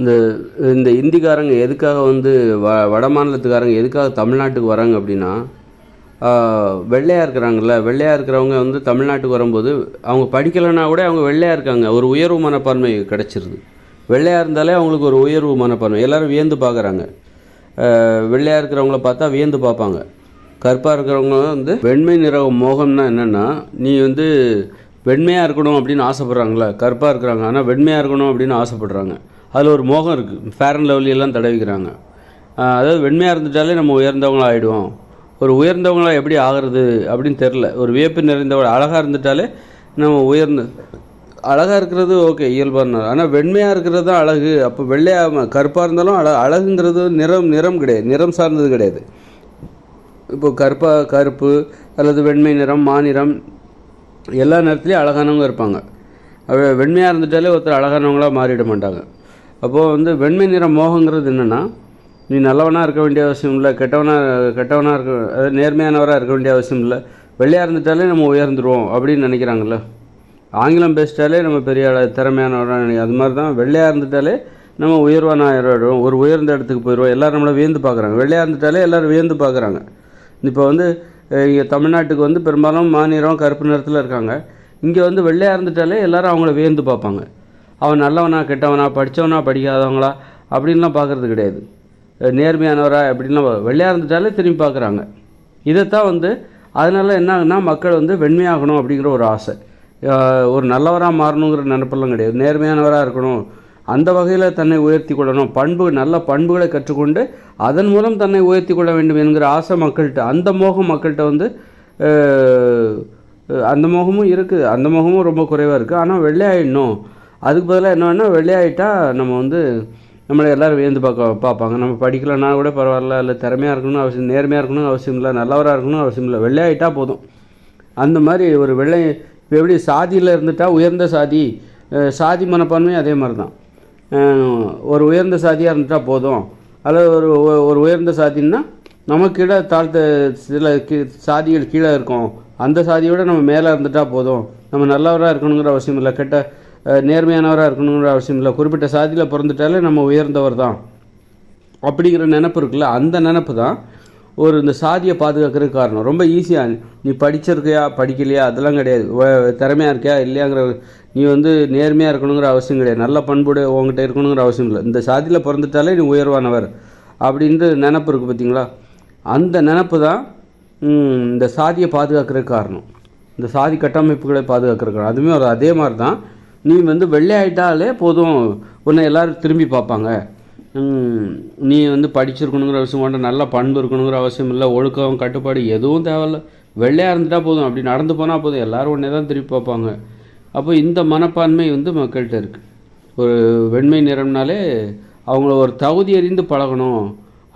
இந்த இந்த இந்திக்காரங்க எதுக்காக வந்து வ வட மாநிலத்துக்காரங்க எதுக்காக தமிழ்நாட்டுக்கு வராங்க அப்படின்னா வெள்ளையாக இருக்கிறாங்கல்ல வெள்ளையாக இருக்கிறவங்க வந்து தமிழ்நாட்டுக்கு வரும்போது அவங்க படிக்கலைன்னா கூட அவங்க வெள்ளையாக இருக்காங்க. ஒரு உயர்வு மனப்பான்மை கிடச்சிருது. வெள்ளையாக இருந்தாலே அவங்களுக்கு ஒரு உயர்வு மனப்பான்மை. எல்லோரும் வியந்து பார்க்குறாங்க. வெள்ளையாக இருக்கிறவங்கள பார்த்தா வியந்து பார்ப்பாங்க. கருப்பாக இருக்கிறவங்க வந்து வெண்மை நிற மோகம்னா என்னென்னா நீ வந்து வெண்மையாக இருக்கணும் அப்படின்னு ஆசைப்பட்றாங்களே கருப்பாக இருக்கிறாங்க. ஆனால் வெண்மையாக இருக்கணும் அப்படின்னு ஆசைப்படுறாங்க. அதில் ஒரு மோகம் இருக்குது ஃபேர் அண்ட் லவ்லியெல்லாம் தடவிக்கிறாங்க. அதாவது வெண்மையாக இருந்துட்டாலே நம்ம உயர்ந்தவங்களாக ஆகிடுவோம் ஒரு உயர்ந்தவங்களா எப்படி ஆகிறது அப்படின்னு தெரில ஒரு வியப்பு நிறைந்தவங்க அழகாக இருந்துட்டாலே நம்ம உயர்ந்த அழகாக இருக்கிறது ஓகே இயல்பான ஆனால் வெண்மையாக இருக்கிறது தான் அழகு. அப்போ வெள்ளையாக கருப்பாக இருந்தாலும் அழ அழகுங்கிறது நிறம் நிறம் கிடையாது. நிறம் சார்ந்தது கிடையாது. இப்போ கருப்பாக கருப்பு அல்லது வெண்மை நிறம் மாநிறம் எல்லா நேரத்துலேயும் அழகானவங்க இருப்பாங்க. அப்படியே வெண்மையாக இருந்துட்டாலே ஒருத்தர் அழகானவங்களாக மாறிட மாட்டாங்க. அப்போது வந்து வெண்மை நிற மோகங்கிறது என்னென்னா நீ நல்லவனாக இருக்க வேண்டிய அவசியம் இல்லை கெட்டவனாக கெட்டவனாக இருக்க அதாவது நேர்மையானவராக இருக்க வேண்டிய அவசியம் இல்லை வெள்ளையாக இருந்துட்டாலே நம்ம உயர்ந்துருவோம் அப்படின்னு நினைக்கிறாங்கல்ல. ஆங்கிலம் பேசிட்டாலே நம்ம பெரிய திறமையானவராக நினை அது மாதிரி தான் வெள்ளையாக இருந்துட்டாலே நம்ம உயர்வான ஆயிடுவோம் ஒரு உயர்ந்த இடத்துக்கு போயிடுவோம் எல்லோரும் நம்மளை வியந்து பார்க்குறாங்க வெள்ளையாக இருந்துட்டாலே எல்லோரும் வியந்து பார்க்குறாங்க இப்போ வந்து இங்கே தமிழ்நாட்டுக்கு வந்து பெரும்பாலும் மாநிலம் கருப்பு நிறத்தில் இருக்காங்க. இங்கே வந்து வெள்ளையாக இருந்துட்டாலே எல்லோரும் அவங்கள வியந்து பார்ப்பாங்க அவன் நல்லவனா கெட்டவனா படித்தவனா படிக்காதவங்களா அப்படின்லாம் பார்க்குறது கிடையாது. நேர்மையானவரா அப்படின்லாம் வெள்ளையாக இருந்துட்டாலே திரும்பி பார்க்குறாங்க. இதைத்தான் வந்து அதனால என்ன ஆகுனா மக்கள் வந்து வெண்மையாகணும் அப்படிங்கிற ஒரு ஆசை. ஒரு நல்லவராக மாறணுங்கிற நினப்பெல்லாம் கிடையாது. நேர்மையானவராக இருக்கணும். அந்த வகையில் தன்னை உயர்த்தி கொள்ளணும். பண்பு நல்ல பண்புகளை கற்றுக்கொண்டு அதன் மூலம் தன்னை உயர்த்தி கொள்ள வேண்டும் என்கிற ஆசை மக்கள்கிட்ட அந்த மோகம் மக்கள்கிட்ட வந்து அந்த மோகமும் இருக்குது. அந்த மோகமும் ரொம்ப குறைவாக இருக்குது ஆனால் வெள்ளையாயிடணும் அதுக்கு பதிலாக என்னன்னா வெள்ளையாயிட்டா நம்ம வந்து நம்மளை எல்லோரும் வியந்து பார்க்க பார்ப்பாங்க. நம்ம படிக்கலைன்னா கூட பரவாயில்ல இல்லை திறமையாக இருக்கணும் அவசியம் நேர்மையாக இருக்கணும்னு அவசியம் இல்லை நல்லவராக இருக்கணும் அவசியம் இல்லை. வெள்ளையாயிட்டா போதும். அந்த மாதிரி ஒரு வெள்ளை இப்போ எப்படி சாதியில் இருந்துட்டால் உயர்ந்த சாதி சாதி மனப்பான்மையும் அதே மாதிரி தான். ஒரு உயர்ந்த சாதியாக இருந்துட்டால் போதும். அல்லது ஒரு ஒரு உயர்ந்த சாதின்னா நமக்கு கீழே தாழ்த்த சில கீ சாதிகள் கீழே இருக்கும். அந்த சாதியோட நம்ம மேலே இருந்துட்டால் போதும். நம்ம நல்லவராக இருக்கணுங்கிற அவசியம் இல்லை. கெட்ட நேர்மையானவராக இருக்கணுங்கிற அவசியம் இல்லை. குறிப்பிட்ட சாதியில் பிறந்துட்டாலே நம்ம உயர்ந்தவர் தான். அப்படிங்கிற நினப்பு இருக்குல்ல அந்த நினப்பு தான் ஒரு இந்த சாதியை பாதுகாக்கிறதுக்கு காரணம். ரொம்ப ஈஸியாக நீ படிச்சிருக்கியா படிக்கலையா அதெல்லாம் கிடையாது. திறமையாக இருக்கியா இல்லையாங்கிற நீ வந்து நேர்மையாக இருக்கணுங்கிற அவசியம் கிடையாது. நல்ல பண்புடைய உங்ககிட்ட இருக்கணுங்கிற அவசியம் இல்லை. இந்த சாதியில் பிறந்துட்டாலே நீ உயர்வானவர் அப்படின்ட்டு நினப்பு இருக்குது பார்த்தீங்களா அந்த நினப்பு தான் இந்த சாதியை பாதுகாக்கிறதுக்கு காரணம். இந்த சாதி கட்டமைப்புகளை பாதுகாக்கிறதுக்கு காரணம். அதுவுமே ஒரு அதே மாதிரி தான். நீ வந்து வெள்ளையாயிட்டாலே போதும். உன்னை எல்லோரும் திரும்பி பார்ப்பாங்க. நீ வந்து படிச்சிருக்கணுங்கிற அவசியம் வேண்டாம் நல்ல பண்பு இருக்கணுங்கிற அவசியம் இல்லை. ஒழுக்கம் கட்டுப்பாடு எதுவும் தேவையில்ல. வெள்ளையாக இருந்துட்டால் போதும். அப்படி நடந்து போனால் போதும். எல்லோரும் உடனே தான் திருப்பி பார்ப்பாங்க. அப்போ இந்த மனப்பான்மை வந்து மக்கள்கிட்ட இருக்குது ஒரு வெண்மை நிறம்னாலே அவங்கள ஒரு தகுதி அறிந்து பழகணும்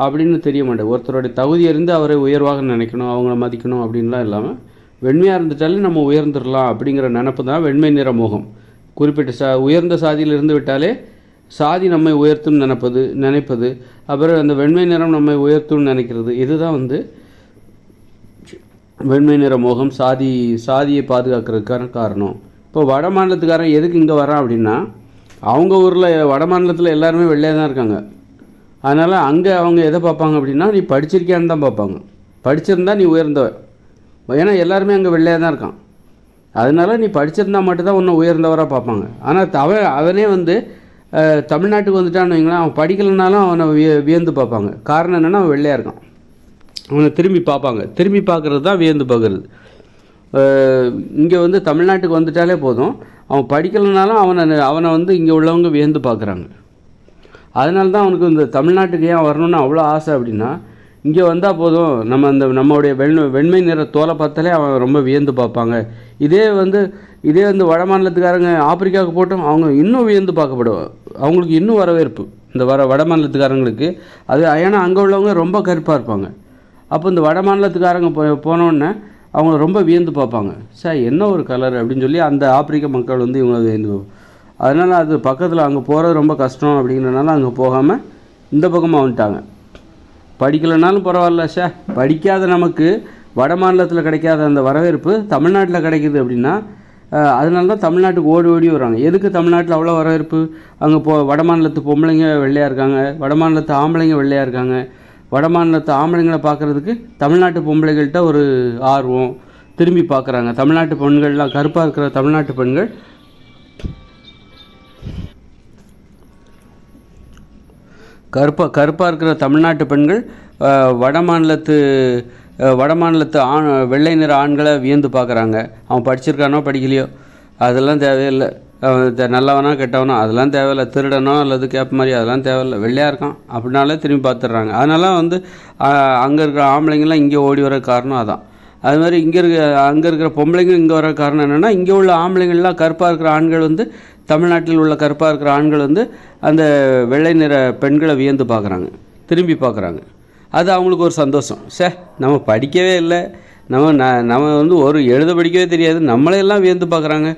அப்படின்னு தெரிய மாட்டேன் ஒருத்தருடைய தகுதி அறிந்து அவரை உயர்வாக நினைக்கணும் அவங்கள மதிக்கணும் அப்படின்லாம் இல்லாமல் வெண்மையாக இருந்துட்டாலே நம்ம உயர்ந்துடலாம் அப்படிங்கிற நினப்பு தான் வெண்மை நிற மோகம். குறிப்பிட்ட சா உயர்ந்த சாதியில் இருந்து விட்டாலே சாதி நம்மை உயர்த்தும் நினைப்பது நினைப்பது அப்புறம் அந்த வெண்மை நிறம் நம்மை உயர்த்தும் நினைக்கிறது. இதுதான் வந்து வெண்மை நிற மோகம் சாதி சாதியை பாதுகாக்கிறதுக்கான காரணம். இப்போ வட மாநிலத்துக்காரன் எதுக்கு இங்கே வரான் அப்படின்னா அவங்க ஊரில் வட மாநிலத்தில் எல்லாருமே வெள்ளையாக தான் இருக்காங்க. அதனால் அங்கே அவங்க எதை பார்ப்பாங்க அப்படின்னா நீ படிச்சிருக்கியான்னு தான் பார்ப்பாங்க. படிச்சிருந்தா நீ உயர்ந்தவ ஏன்னா எல்லாருமே அங்கே வெள்ளையாக தான் இருக்கான். அதனால நீ படிச்சிருந்தா மட்டும்தான் உன்னை உயர்ந்தவராக பார்ப்பாங்க. ஆனால் அவன் அவனே வந்து தமிழ்நாட்டுக்கு வந்துட்டான்னு வைங்களேன் அவன் படிக்கலைனாலும் அவனை விய வியந்து பார்ப்பாங்க. காரணம் என்னென்னா அவன் வெள்ளையாக இருக்கான். அவனை திரும்பி பார்ப்பாங்க. திரும்பி பார்க்குறது தான் வியந்து பார்க்குறது. இங்கே வந்து தமிழ்நாட்டுக்கு வந்துட்டாலே போதும். அவன் படிக்கலைனாலும் அவனை அவனை வந்து இங்கே உள்ளவங்க வியந்து பார்க்குறாங்க. அதனால தான் அவனுக்கு இந்த தமிழ்நாட்டுக்கு ஏன் வரணும்னு அவ்வளோ ஆசை அப்படின்னா இங்கே வந்தால் போதும். நம்ம அந்த நம்மளுடைய வெண் வெண்மை நிற தோலை பார்த்தாலே அவன் ரொம்ப வியந்து பார்ப்பாங்க. இதே வந்து இதே வந்து வட மாநிலத்துக்காரங்க ஆப்பிரிக்காவுக்கு போட்டோம் அவங்க இன்னும் வியந்து பார்க்கப்படுவாங்க. அவங்களுக்கு இன்னும் வரவேற்பு. இந்த வர வட மாநிலத்துக்காரங்களுக்கு. அது ஏன்னா அங்கே உள்ளவங்க ரொம்ப கருப்பாக இருப்பாங்க. அப்போ இந்த வட மாநிலத்துக்காரங்க போ போனோடனே அவங்க ரொம்ப வியந்து பார்ப்பாங்க. சார் என்ன ஒரு கலர் அப்படின்னு சொல்லி அந்த ஆப்பிரிக்க மக்கள் வந்து இவங்க வியந்து அதனால் அது பக்கத்தில் அங்கே போகிறது ரொம்ப கஷ்டம் அப்படிங்கிறனால அங்கே போகாமல் இந்த பக்கமாக வந்துட்டாங்க. படிக்கலைனாலும் பரவாயில்ல சே படிக்காத நமக்கு வட மாநிலத்தில் கிடைக்காத அந்த வரவேற்பு தமிழ்நாட்டில் கிடைக்குது அப்படின்னா அதனால தான் தமிழ்நாட்டுக்கு ஓடி ஓடி வராங்க. எதுக்கு தமிழ்நாட்டில் அவ்வளோ வரவேற்பு? அங்கே போ வட மாநிலத்து பொம்பளைங்க வெள்ளையாக இருக்காங்க வட மாநிலத்து ஆம்பளைங்க வெள்ளையாக இருக்காங்க. வட மாநிலத்து ஆம்பளைங்களை பார்க்குறதுக்கு தமிழ்நாட்டு பொம்பளைகள்கிட்ட ஒரு ஆர்வம் திரும்பி பார்க்குறாங்க. தமிழ்நாட்டு பெண்கள்லாம் கருப்பாக இருக்கிற தமிழ்நாட்டு பெண்கள் கருப்பாக கருப்பாக இருக்கிற தமிழ்நாட்டு பெண்கள் வடமாநிலத்து வட மாநிலத்து வட மாநிலத்து ஆண் வெள்ளை நிற ஆண்களை வியந்து பார்க்குறாங்க. அவன் படிச்சிருக்கானோ படிக்கலையோ? அதெல்லாம் தேவையில்லை. அவன் த- நல்லவனா கெட்டவனா? அதெல்லாம் தேவையில்லை. திருடனோ அல்லது கேப் மாதிரி அதெல்லாம் தேவையில்லை. வெள்ளையாக இருக்கான். அப்படின்னாலே திரும்பி பார்த்துடுறாங்க. அதனால வந்து அங்கே இருக்கிற ஆம்பளைங்கெல்லாம் இங்கே ஓடி வர காரணம் அதான். அது மாதிரி இங்கே இருக்க அங்கே இருக்கிற பொம்பளைங்க இங்கே வர காரணம் என்னென்னா இங்கே உள்ள ஆம்பளைங்கள்லாம் கருப்பாக இருக்கிற ஆண்கள் வந்து தமிழ்நாட்டில் உள்ள கருப்பாக இருக்கிற ஆண்கள் வந்து அந்த வெள்ளை நிற பெண்களை வியந்து பார்க்குறாங்க திரும்பி பார்க்குறாங்க அது அவங்களுக்கு ஒரு சந்தோஷம். சே நம்ம படிக்கவே இல்லை. நம்ம ந நம்ம வந்து ஒரு எழுத படிக்கவே தெரியாது. நம்மளையெல்லாம் வியந்து பார்க்குறாங்க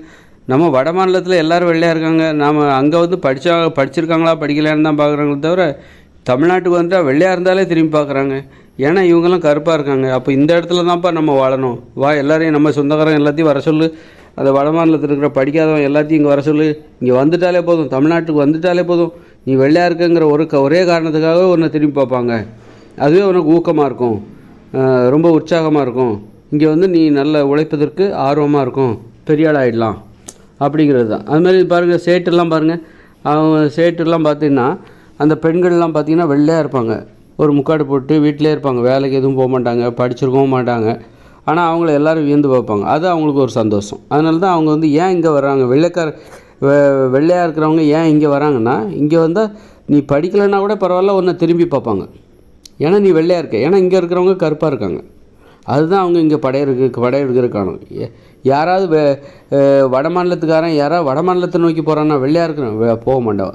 நம்ம வட மாநிலத்தில் எல்லோரும் வெள்ளையாக இருக்காங்க. நாம் அங்கே வந்து படித்தா படிச்சிருக்காங்களா படிக்கலையான்னு தான் பார்க்குறாங்களே தவிர தமிழ்நாட்டுக்கு வந்தால் வெள்ளையாக இருந்தாலே திரும்பி பார்க்குறாங்க ஏன்னா இவங்கெல்லாம் கருப்பாக இருக்காங்க. அப்போ இந்த இடத்துல தான்ப்பா நம்ம வாழணும். வா எல்லாரையும் நம்ம சொந்தக்காரங்க எல்லாத்தையும் வர சொல்லு. அந்த வட மாநிலத்தில் இருக்கிற படிக்காதவன் எல்லாத்தையும் இங்கே வர சொல்லு. இங்கே வந்துட்டாலே போதும். தமிழ்நாட்டுக்கு வந்துட்டாலே போதும். நீ வெள்ளையாக இருக்குங்கிற ஒரு க ஒரே காரணத்துக்காக உன்னை திரும்பி பார்ப்பாங்க. அதுவே உனக்கு ஊக்கமாக இருக்கும். ரொம்ப உற்சாகமாக இருக்கும். இங்கே வந்து நீ நல்ல உழைப்பதற்கு ஆர்வமாக இருக்கும். பெரிய ஆள் ஆகிடலாம் அப்படிங்கிறது தான். அது மாதிரி பாருங்கள் சேட்டெல்லாம் பாருங்கள் அவங்க சேட்டெல்லாம் பார்த்தீங்கன்னா அந்த பெண்கள்லாம் பார்த்தீங்கன்னா வெள்ளையாக இருப்பாங்க. ஒரு முக்காடு போட்டு வீட்டிலே இருப்பாங்க. வேலைக்கு எதுவும் போக மாட்டாங்க படிச்சிருக்கவும் மாட்டாங்க. ஆனால் அவங்கள எல்லாரும் வியந்து பார்ப்பாங்க. அது அவங்களுக்கு ஒரு சந்தோஷம். அதனால தான் அவங்க வந்து ஏன் இங்கே வர்றாங்க? வெள்ளைக்கார வெ- வெள்ளையாக இருக்கிறவங்க ஏன் இங்கே வராங்கன்னா இங்கே வந்தால் நீ படிக்கலைன்னா கூட பரவாயில்ல ஒன்றை திரும்பி பார்ப்பாங்க. ஏன்னா நீ வெள்ளையாக இருக்க. ஏன்னா இங்கே இருக்கிறவங்க கருப்பாக இருக்காங்க. அதுதான் அவங்க இங்கே படையெடுக்க படையெடுக்கிற காரணம். ஏ- யாராவது வெ வட மாநிலத்துக்காரன் யாராவது வட மாநிலத்தை நோக்கி போகிறான்னா வெள்ளையாக இருக்கிறான் போக மாட்டான்.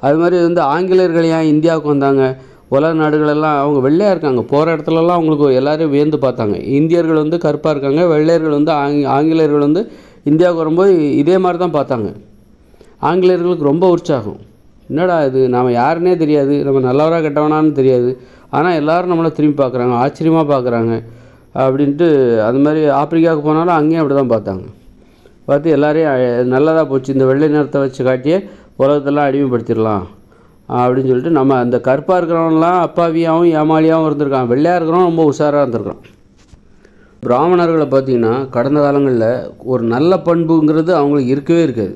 அது மாதிரி வந்து ஆங்கிலேயர்கள் ஏன் இந்தியாவுக்கு வந்தாங்க? உலக நாடுகளெல்லாம் அவங்க வெள்ளையாக இருக்காங்க. போகிற இடத்துலலாம் அவங்களுக்கு எல்லோரும் வியந்து பார்த்தாங்க. இந்தியர்கள் வந்து கருப்பாக இருக்காங்க. வெள்ளையர்கள் வந்து ஆங் ஆங்கிலேயர்கள் வந்து இந்தியாவுக்கு வரும்போது இதே மாதிரி தான் பார்த்தாங்க. ஆங்கிலேயர்களுக்கு ரொம்ப உற்சாகம். என்னடா இது? நாம் யாருன்னே தெரியாது. நம்ம நல்லவராக கெட்டவனான்னு தெரியாது. ஆனால் எல்லோரும் நம்மளை திரும்பி பார்க்குறாங்க. ஆச்சரியமாக பார்க்குறாங்க. அப்படின்ட்டு அது மாதிரி ஆப்பிரிக்காவுக்கு போனாலும் அங்கேயும் அப்படி தான் பார்த்தாங்க. பார்த்து எல்லோரையும் நல்லதாக போச்சு. இந்த வெள்ளை நிறத்தை வச்சு காட்டியே உலகத்தெல்லாம் அடிமைப்படுத்திடலாம். அப்படின்னு சொல்லிட்டு நம்ம அந்த கருப்பாக இருக்கிறவன்லாம் அப்பாவியாகவும் ஏமாளியாகவும் இருந்திருக்கான். வெள்ளையாக இருக்கிறவன் ரொம்ப உஷாராக இருந்திருக்கான். பிராமணர்களை பார்த்தீங்கன்னா கடந்த காலங்களில் ஒரு நல்ல பண்புங்கிறது அவங்களுக்கு இருக்கவே இருக்காது.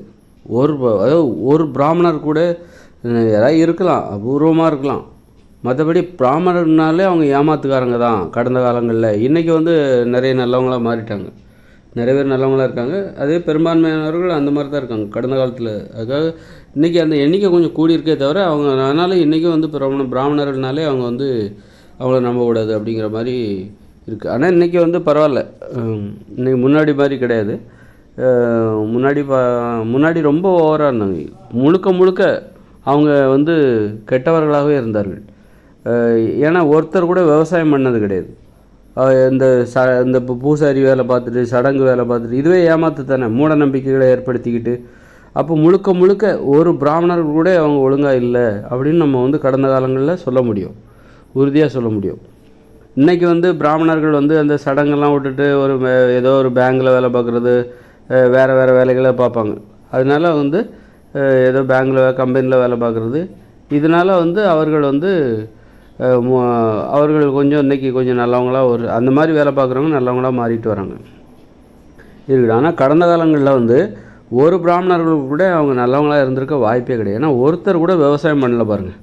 ஒரு அதாவது ஒரு பிராமணர் கூட யாராவது இருக்கலாம் அபூர்வமாக இருக்கலாம். மற்றபடி பிராமணர்னாலே அவங்க ஏமாத்துக்காரங்க தான் கடந்த காலங்களில். இன்றைக்கி வந்து நிறைய நல்லவங்களாக மாறிட்டாங்க. நிறைய பேர் நல்லவங்களா இருக்காங்க. அதே பெரும்பான்மையானவர்கள் அந்த மாதிரி தான் இருக்காங்க. கடந்த காலத்தில் அதுக்காக இன்றைக்கி அந்த எண்ணிக்கை கொஞ்சம் கூடி இருக்கே தவிர அவங்க அதனால் இன்றைக்கும் வந்து பிராமண பிராமணர்கள்னாலே அவங்க வந்து அவங்கள நம்பக்கூடாது அப்படிங்கிற மாதிரி இருக்குது ஆனால் இன்றைக்கி வந்து பரவாயில்ல. இன்றைக்கி முன்னாடி மாதிரி கிடையாது. முன்னாடி பா முன்னாடி ரொம்ப ஓவராக இருந்தாங்க. முழுக்க முழுக்க அவங்க வந்து கெட்டவர்களாகவே இருந்தார்கள். ஏன்னா ஒருத்தர் கூட விவசாயம் பண்ணது கிடையாது. இந்த ச இந்த பூசாரி வேலை பார்த்துட்டு சடங்கு வேலை பார்த்துட்டு இதுவே ஏமாத்து தானே மூட நம்பிக்கைகளை ஏற்படுத்திக்கிட்டு அப்போ முழுக்க முழுக்க ஒரு பிராமணர் கூட அவங்க ஒழுங்காக இல்லை அப்படின்னு நம்ம வந்து கடந்த காலங்களில் சொல்ல முடியும். உறுதியாக சொல்ல முடியும். இன்றைக்கி வந்து பிராமணர்கள் வந்து அந்த சடங்கெல்லாம் விட்டுட்டு ஒரு ஏதோ ஒரு பேங்கில் வேலை பார்க்குறது வேறு வேறு வேலைகளை பார்ப்பாங்க. அதனால வந்து ஏதோ பேங்கில் கம்பெனியில் வேலை பார்க்குறது இதனால் வந்து அவர்கள் வந்து அவர்கள் கொஞ்சம் இன்றைக்கி கொஞ்சம் நல்லவங்களா ஒரு அந்த மாதிரி வேலை பார்க்குறவங்க நல்லவங்களா மாறிட்டு வராங்க. இருக்குது. ஆனால் கடந்த காலங்களில் வந்து ஒரு பிராமணர்கள் கூட அவங்க நல்லவங்களாக இருந்திருக்க வாய்ப்பே கிடையாது. ஏன்னா ஒருத்தர் கூட விவசாயம் பண்ணல பாருங்கள்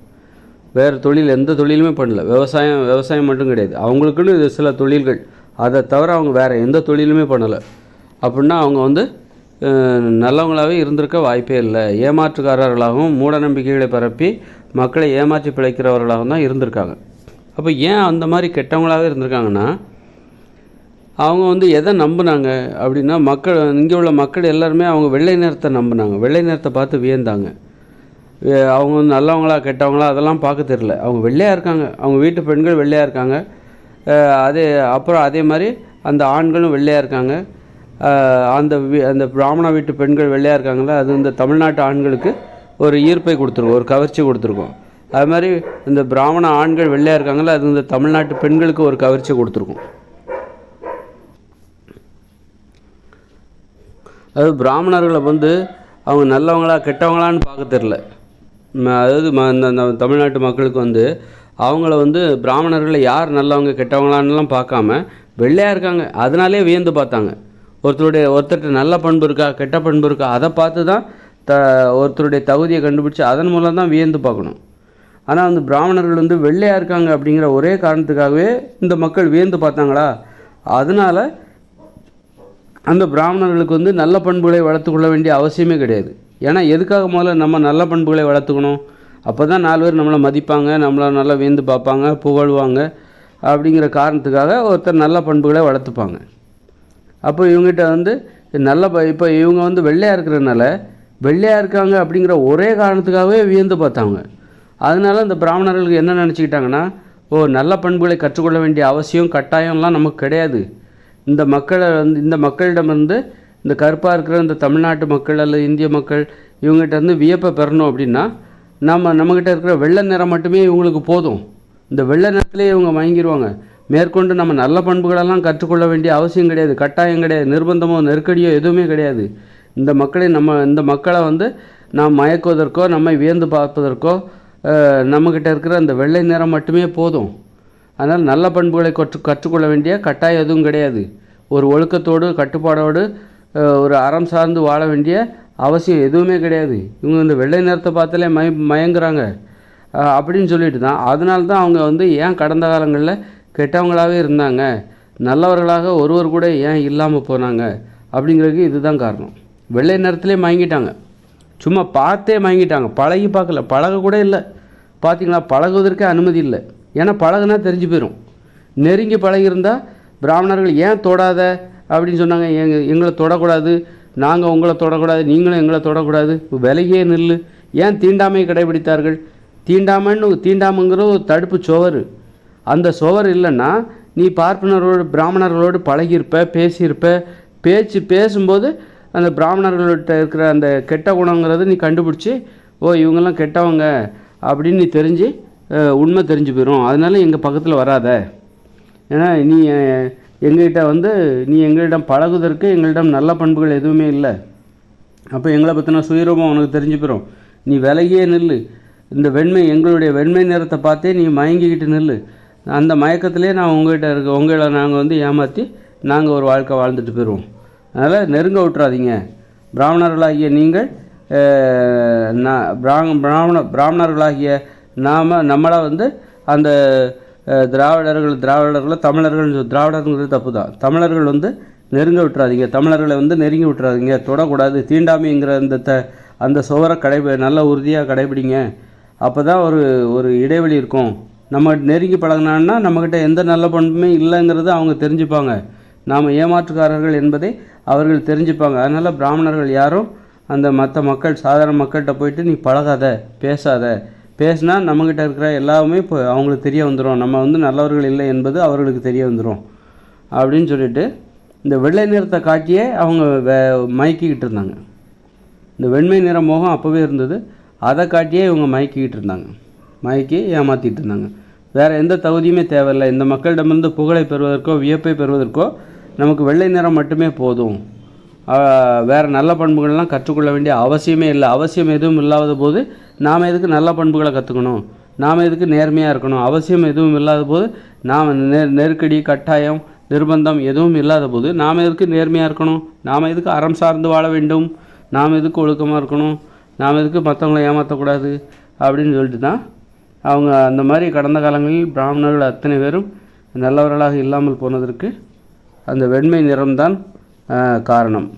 வேறு தொழில் எந்த தொழிலுமே பண்ணல. விவசாயம் விவசாயம் மட்டும் கிடையாது. அவங்களுக்குன்னு சில தொழில்கள். அதை தவிர அவங்க வேறு எந்த தொழிலுமே பண்ணலை. அப்படின்னா அவங்க வந்து நல்லவங்களாகவே இருந்திருக்க வாய்ப்பே இல்லை. ஏமாற்றுக்காரர்களாகவும் மூட நம்பிக்கைகளை பரப்பி மக்களை ஏமாற்றி பிழைக்கிறவர்களாகவும் தான் இருந்திருக்காங்க. அப்போ ஏன் அந்த மாதிரி கெட்டவங்களாகவே இருந்திருக்காங்கன்னா அவங்க வந்து எதை நம்பினாங்க அப்படின்னா மக்கள் இங்கே உள்ள மக்கள் எல்லாருமே அவங்க வெள்ளை நிறத்தை நம்பினாங்க. வெள்ளை நிறத்தை பார்த்து வியந்தாங்க. வே- அவங்க வந்து நல்லவங்களா கெட்டவங்களா அதெல்லாம் பார்க்க தெரில அவங்க வெள்ளையாக இருக்காங்க. அவங்க வீட்டு பெண்கள் வெள்ளையாக இருக்காங்க. அதே அப்புறம் அதே மாதிரி அந்த ஆண்களும் வெள்ளையாக இருக்காங்க. அந்த அந்த பிராமண வீட்டு பெண்கள் வெள்ளையாக இருக்காங்களா அது இந்த தமிழ்நாட்டு ஆண்களுக்கு ஒரு ஈர்ப்பை கொடுத்துருக்கும் ஒரு கவர்ச்சி கொடுத்துருக்கும். அது மாதிரி இந்த பிராமண ஆண்கள் வெள்ளையாக இருக்காங்களா அது இந்த தமிழ்நாட்டு பெண்களுக்கு ஒரு கவர்ச்சி கொடுத்துருக்கும். அதாவது பிராமணர்களை வந்து அவங்க நல்லவங்களா கெட்டவங்களான்னு பார்க்க தெரில அதாவது ம இந்த தமிழ்நாட்டு மக்களுக்கு வந்து அவங்கள வந்து பிராமணர்களை யார் நல்லவங்க கெட்டவங்களான்னுலாம் பார்க்காம வெள்ளையாக இருக்காங்க. அதனாலே வியந்து பார்த்தாங்க. ஒருத்தருடைய ஒருத்தர்கிட்ட நல்ல பண்பு இருக்கா கெட்ட பண்பு இருக்கா அதை பார்த்து தான் த ஒருத்தருடைய தகுதியை கண்டுபிடிச்சி அதன் மூலம் தான் வியந்து பார்க்கணும். ஆனால் வந்து பிராமணர்கள் வந்து வெள்ளையாக இருக்காங்க அப்படிங்கிற ஒரே காரணத்துக்காகவே இந்த மக்கள் வியந்து பார்த்தாங்களா? அதனால் அந்த பிராமணர்களுக்கு வந்து நல்ல பண்புகளை வளர்த்துக்கொள்ள வேண்டிய அவசியமே கிடையாது. ஏன்னா எதுக்காக முதல்ல நம்ம நல்ல பண்புகளை வளர்த்துக்கணும்? அப்போ தான் நாலு பேர் நம்மளை மதிப்பாங்க நம்மளை நல்லா வியந்து பார்ப்பாங்க புகழ்வாங்க அப்படிங்கிற காரணத்துக்காக ஒருத்தர் நல்ல பண்புகளை வளர்த்துப்பாங்க. அப்போ இவங்ககிட்ட வந்து நல்ல ப இப்போ இவங்க வந்து வெள்ளையாக இருக்கிறதுனால வெள்ளையாக இருக்காங்க அப்படிங்கிற ஒரே காரணத்துக்காகவே வியந்து பார்த்தாங்க. அதனால இந்த பிராமணர்களுக்கு என்ன நினச்சிக்கிட்டாங்கன்னா ஓ நல்ல பண்புகளை கற்றுக்கொள்ள வேண்டிய அவசியம் கட்டாயம்லாம் நமக்கு கிடையாது. இந்த மக்களை வந்து இந்த மக்களிடமிருந்து இந்த கருப்பாக இருக்கிற இந்த தமிழ்நாட்டு மக்கள் அல்லது இந்திய மக்கள் இவங்ககிட்ட இருந்து வியப்பை பெறணும் அப்படின்னா நம்ம நம்மக்கிட்ட இருக்கிற வெள்ளை நிறம் மட்டுமே இவங்களுக்கு போதும். இந்த வெள்ளை நிறத்திலே இவங்க வாங்கிடுவாங்க மேற்கொண்டு நம்ம நல்ல பண்புகளெல்லாம் கற்றுக்கொள்ள வேண்டிய அவசியம் கிடையாது. கட்டாயம் கிடையாது. நிர்பந்தமோ நெருக்கடியோ எதுவுமே கிடையாது. இந்த மக்களை நம்ம இந்த மக்களை வந்து நாம் மயக்குவதற்கோ நம்மை வியந்து பார்ப்பதற்கோ நம்மக்கிட்ட இருக்கிற அந்த வெள்ளை நிறம் மட்டுமே போதும். அதனால் நல்ல பண்புகளை கற்று கற்றுக்கொள்ள வேண்டிய கட்டாயம் எதுவும் கிடையாது. ஒரு ஒழுக்கத்தோடு கட்டுப்பாடோடு ஒரு அறம் சார்ந்து வாழ வேண்டிய அவசியம் எதுவுமே கிடையாது. இவங்க இந்த வெள்ளை நிறத்தை பார்த்தாலே மய மயங்குறாங்க. அப்படின்னு சொல்லிட்டு தான். அதனால தான் அவங்க வந்து ஏன் கடந்த காலங்களில் கெட்டவங்களாகவே இருந்தாங்க? நல்லவர்களாக ஒருவர் கூட ஏன் இல்லாமல் போனாங்க? அப்படிங்கிறதுக்கு இதுதான் காரணம். வெள்ளை நிறத்துலேயே மயங்கிட்டாங்க. சும்மா பார்த்தே மயங்கிட்டாங்க. பழகி பார்க்கல. பழக கூட இல்லை. பார்த்தீங்களா? பழகுவதற்கே அனுமதி இல்லை. ஏன்னா பழகுனா தெரிஞ்சு போயிடும் நெருங்கி பழகியிருந்தால் பிராமணர்கள் ஏன் தொடாத? அப்படின்னு சொன்னாங்க எங்கள் எங்களை தொடக்கூடாது. நாங்கள் உங்களை தொடக்கூடாது நீங்களும் எங்களை தொடக்கூடாது. விலகியே நில்லு. ஏன் தீண்டாமையை கடைபிடித்தார்கள்? தீண்டாமைன்னு தீண்டாமைங்கிற ஒரு தடுப்பு சுவர். அந்த சுவர் இல்லைன்னா நீ பார்ப்பனரோடு பிராமணர்களோடு பழகியிருப்ப பேசியிருப்ப. பேச்சு பேசும்போது அந்த பிராமணர்கள்ட்ட இருக்கிற அந்த கெட்ட குணங்கிறத நீ கண்டுபிடிச்சி ஓ இவங்கெல்லாம் கெட்டவங்க அப்படின்னு நீ தெரிஞ்சு உண்மை தெரிஞ்சு போயிடும் அதனால எங்கள் பக்கத்தில் வராத. ஏன்னா நீ எங்கள்கிட்ட வந்து நீ எங்களிடம் பழகுவதற்கு எங்களிடம் நல்ல பண்புகள் எதுவுமே இல்லை. அப்போ எங்களை பற்றின சுயரூபம் உனக்கு தெரிஞ்சு போயிடும் நீ விலகியே நில்லு. இந்த வெண்மை எங்களுடைய வெண்மை நிறத்தை பார்த்தே நீ மயங்கிக்கிட்டு நில்லு. அந்த மயக்கத்திலே நான் உங்கள்கிட்ட இருக்க உங்களை நாங்கள் வந்து ஏமாற்றி நாங்கள் ஒரு வாழ்க்கை வாழ்ந்துட்டு போயிடுவோம் அதனால் நெருங்க விட்டுறாதீங்க. பிராமணர்களாகிய நீங்கள் நான் பிராம பிராமண பிராமணர்களாகிய நாம் நம்மளை வந்து அந்த திராவிடர்கள் திராவிடர்கள் தமிழர்கள் திராவிடர்கள் தப்பு தான் தமிழர்கள் வந்து நெருங்க விட்டுறாதீங்க. தமிழர்களை வந்து நெருங்கி விட்டுறாதீங்க. தொடக்கூடாது. தீண்டாமைங்கிற அந்த த அந்த சுவரை கடை நல்ல உறுதியாக கடைபிடிங்க. அப்போ தான் ஒரு ஒரு இடைவெளி இருக்கும். நம்ம நெருங்கி பழகினான்னா நம்மக்கிட்ட எந்த நல்ல பண்புமே இல்லைங்கிறது அவங்க தெரிஞ்சுப்பாங்க. நாம் ஏமாற்றுக்காரர்கள் என்பதை அவர்கள் தெரிஞ்சுப்பாங்க. அதனால் பிராமணர்கள் யாரும் அந்த மற்ற மக்கள் சாதாரண மக்கள்கிட்ட போயிட்டு நீ பழகாத பேசாத. பேசினா நம்மக்கிட்ட இருக்கிற எல்லாமே இப்போ அவங்களுக்கு தெரிய வந்துடும் நம்ம வந்து நல்லவர்கள் இல்லை என்பது அவர்களுக்கு தெரிய வந்துடும் அப்படின்னு சொல்லிட்டு இந்த வெள்ளை நிறத்தை காட்டியே அவங்க வே மயக்கிக்கிட்டு இருந்தாங்க. இந்த வெண்மை நிற மோகம் அப்போவே இருந்தது. அதை காட்டியே இவங்க மயக்கிக்கிட்டு இருந்தாங்க. மயக்கி ஏமாற்றிட்டு இருந்தாங்க. வேறு எந்த தகுதியுமே தேவையில்லை. இந்த மக்களிடமிருந்து புகழை பெறுவதற்கோ வியப்பை பெறுவதற்கோ நமக்கு வெள்ளை நிறம் மட்டுமே போதும். வேறு நல்ல பண்புகள்லாம் கற்றுக்கொள்ள வேண்டிய அவசியமே இல்லை. அவசியம் எதுவும் இல்லாத போது நாம் எதுக்கு நல்ல பண்புகளை கற்றுக்கணும் நாம் எதுக்கு நேர்மையாக இருக்கணும்? அவசியம் எதுவும் இல்லாத போது நாம் நெ நெருக்கடி கட்டாயம் நிர்பந்தம் எதுவும் இல்லாத போது நாம் எதுக்கு நேர்மையாக இருக்கணும்? நாம் எதுக்கு அறம் சார்ந்து வாழ வேண்டும்? நாம் எதுக்கு ஒழுக்கமாக இருக்கணும்? நாம் எதுக்கு மற்றவங்களை ஏமாற்றக்கூடாது அப்படின்னு சொல்லிட்டு தான் அவங்க அந்த மாதிரி கடந்த காலங்களில் பிராமணர்கள் அத்தனை பேரும் நல்லவர்களாக இல்லாமல் போனதற்கு அந்த வெண்மை நிறம்தான் காரணம்.